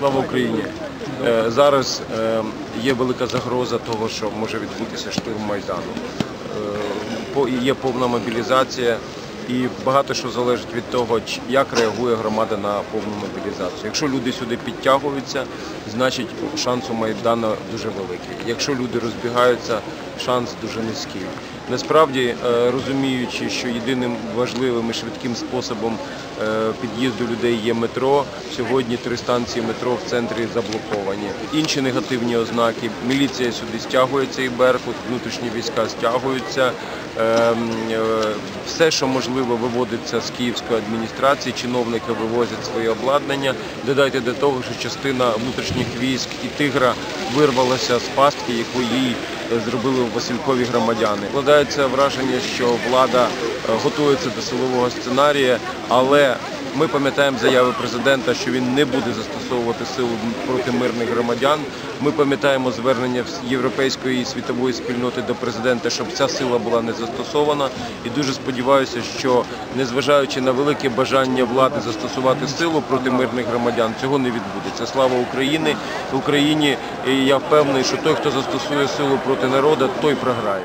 Слава Україні! Е, Зараз е, є велика загроза того, що може відбутися штурм Майдану. Е, Є повна мобілізація і багато що залежить від того, як реагує громада на повну мобілізацію. Якщо люди сюди підтягуються, значить шанс у Майдану дуже великий. Якщо люди розбігаються, шанс дуже низький. Насправді, е, розуміючи, що єдиним важливим і швидким способом е, під'їзду людей є метро, сьогодні три станції метро в центрі заблоковані. Інші негативні ознаки. Міліція сюди стягується і Беркут, внутрішні війська стягуються. Ем, е, Все, що можливо, виводиться з київської адміністрації, чиновники вивозять своє обладнання. Додайте до того, що частина внутрішніх військ і тигра вирвалася з пастки, яку їй зробили Василькові громадяни. Складається враження, що влада е, готується до силового сценарія, але ми пам'ятаємо заяви президента, що він не буде застосовувати силу проти мирних громадян. Ми пам'ятаємо звернення європейської і світової спільноти до президента, щоб ця сила була не застосована. І дуже сподіваюся, що незважаючи на велике бажання влади застосувати силу проти мирних громадян, цього не відбудеться. Слава Україні! Україні! І я впевнений, що той, хто застосує силу проти народу, той програє.